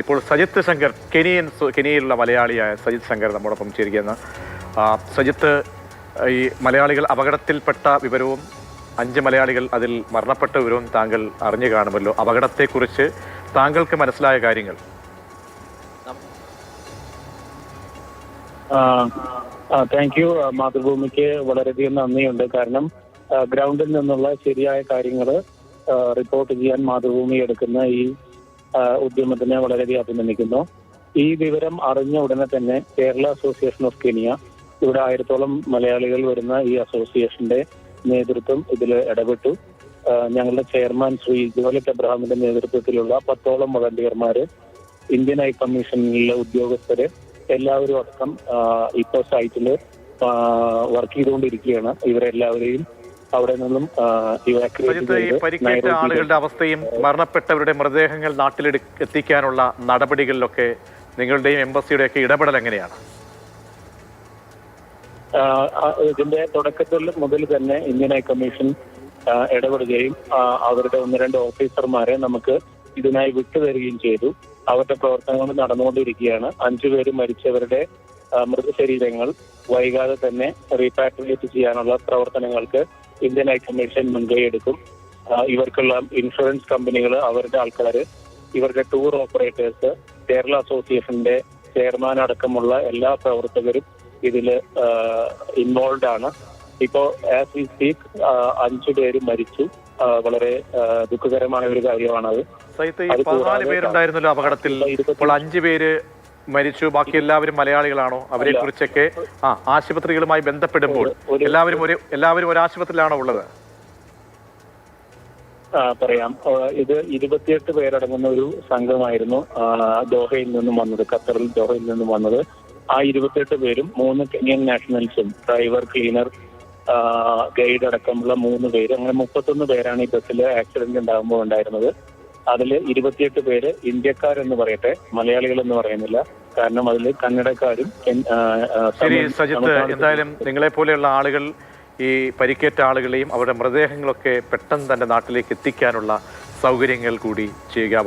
ഇപ്പോൾ സജിത്ത് ശങ്കർ കെനിയൻ കെനിയയിലുള്ള മലയാളിയായ സജിത്ത് ശങ്കർ നമ്മോടൊപ്പം ചേരുകയെന്ന് സജിത്ത് ഈ മലയാളികൾ അപകടത്തിൽപ്പെട്ട വിവരവും അഞ്ച് മലയാളികൾ അതിൽ മരണപ്പെട്ട വിവരവും താങ്കൾ അറിഞ്ഞു കാണുമല്ലോ. അപകടത്തെക്കുറിച്ച് താങ്കൾക്ക് മനസ്സിലായ കാര്യങ്ങൾ. താങ്ക് യു മാതൃഭൂമിക്ക് വളരെയധികം നന്ദിയുണ്ട്. കാരണം ഗ്രൗണ്ടിൽ നിന്നുള്ള ശരിയായ കാര്യങ്ങൾ റിപ്പോർട്ട് ചെയ്യാൻ മാതൃഭൂമി എടുക്കുന്ന ഈ ഉദ്യമത്തിനെ വളരെയധികം അഭിനന്ദിക്കുന്നു. ഈ വിവരം അറിഞ്ഞ ഉടനെ തന്നെ കേരള അസോസിയേഷൻ ഓഫ് കെനിയ ഇവിടെ ആയിരത്തോളം മലയാളികൾ വരുന്ന ഈ അസോസിയേഷന്റെ നേതൃത്വം ഇതിൽ ഇടപെട്ടു. ഞങ്ങളുടെ ചെയർമാൻ ശ്രീ ജോലിക് അബ്രഹാമിന്റെ നേതൃത്വത്തിലുള്ള പത്തോളം വളണ്ടിയർമാര് ഇന്ത്യൻ ഹൈ കമ്മീഷനിലെ ഉദ്യോഗസ്ഥര് എല്ലാവരും അടക്കം ഇപ്പോ സൈറ്റിൽ വർക്ക് ചെയ്തുകൊണ്ടിരിക്കുകയാണ്. ഇവരെല്ലാവരെയും അവിടെ നിന്നും പരിക്കേറ്റ ആളുകളുടെ അവസ്ഥയും മരണപ്പെട്ടവരുടെ മൃതദേഹങ്ങൾ നാട്ടിലെടു എത്തിക്കാനുള്ള നടപടികളിലൊക്കെ നിങ്ങളുടെയും എംബസിയുടെയൊക്കെ ഇടപെടൽ എങ്ങനെയാണ്? ഇതിന്റെ തുടക്കത്തിൽ മുതൽ തന്നെ ഇന്ത്യൻ ഹൈ കമ്മീഷൻ ആ, ഇടപെടുകയും അവരുടെ ഒന്ന് രണ്ട് ഓഫീസർമാരെ നമുക്ക് ഇതിനായി വിട്ടുതരികയും ചെയ്തു. അവരുടെ പ്രവർത്തനങ്ങൾ നടന്നുകൊണ്ടിരിക്കുകയാണ്. അഞ്ചുപേര് മരിച്ചവരുടെ മൃതശരീരങ്ങൾ വൈകാതെ തന്നെ റീപാട്രിയേറ്റ് ചെയ്യാനുള്ള പ്രവർത്തനങ്ങൾക്ക് ഇന്ത്യൻ ഹൈക്കമ്മീഷൻ കമ്മീഷൻ മുൻകൈ എടുക്കും. ഇവർക്കുള്ള ഇൻഷുറൻസ് കമ്പനികൾ അവരുടെ ആൾക്കാർ ഇവരുടെ ടൂർ ഓപ്പറേറ്റേഴ്സ് കേരള അസോസിയേഷന്റെ ചെയർമാൻ അടക്കമുള്ള എല്ലാ പ്രവർത്തകരും ഇതിൽ ഇൻവോൾവ് ആണ്. ഇപ്പോ ആസ് വി സ്പീക്ക് അഞ്ചു പേര് മരിച്ചു. വളരെ ദുഃഖകരമായ ഒരു കാര്യമാണത്. അത് പേരുണ്ടായിരുന്നല്ലോ അപകടത്തിൽ. ഇപ്പോൾ അഞ്ച് പേര് മരിച്ചു. ബാക്കി എല്ലാവരും മലയാളികളാണോ? അവരെ കുറിച്ചൊക്കെ ആ ആശുപത്രികളുമായി ബന്ധപ്പെടുമ്പോൾ എല്ലാവരും ഒരു എല്ലാവരും ഒരു ആശുപത്രിയിലാണോ ഉള്ളത്? പറയാം. ഇത് ഇരുപത്തിയെട്ട് പേരടങ്ങുന്ന ഒരു സംഘമായിരുന്നു ദോഹയിൽ നിന്നും വന്നത് ഖത്തറിൽ ദോഹയിൽ നിന്നും വന്നത്. ആ ഇരുപത്തിയെട്ട് പേരും മൂന്ന് കെനിയൻ നാഷണൽസും ഡ്രൈവർ ക്ലീനർ ഗൈഡ് അടക്കമുള്ള മൂന്ന് പേര് അങ്ങനെ മുപ്പത്തൊന്ന് പേരാണ് ഈ ബസ്സിൽ ആക്സിഡന്റ് ഉണ്ടാകുമ്പോൾ ഉണ്ടായിരുന്നത്. അതിൽ ഇരുപത്തിയെട്ട് പേര് ഇന്ത്യക്കാരെന്ന് പറയട്ടെ മലയാളികളെന്ന് പറയുന്നില്ല. കാരണം അതിൽ കന്നഡക്കാരും ശരി സജിത്ത് എന്തായാലും നിങ്ങളെ പോലെയുള്ള ആളുകൾ ഈ പരിക്കേറ്റ ആളുകളെയും അവരുടെ മൃതദേഹങ്ങളൊക്കെ പെട്ടെന്ന് തന്നെ നാട്ടിലേക്ക് എത്തിക്കാനുള്ള സൗകര്യങ്ങൾ കൂടി ചെയ്യുക.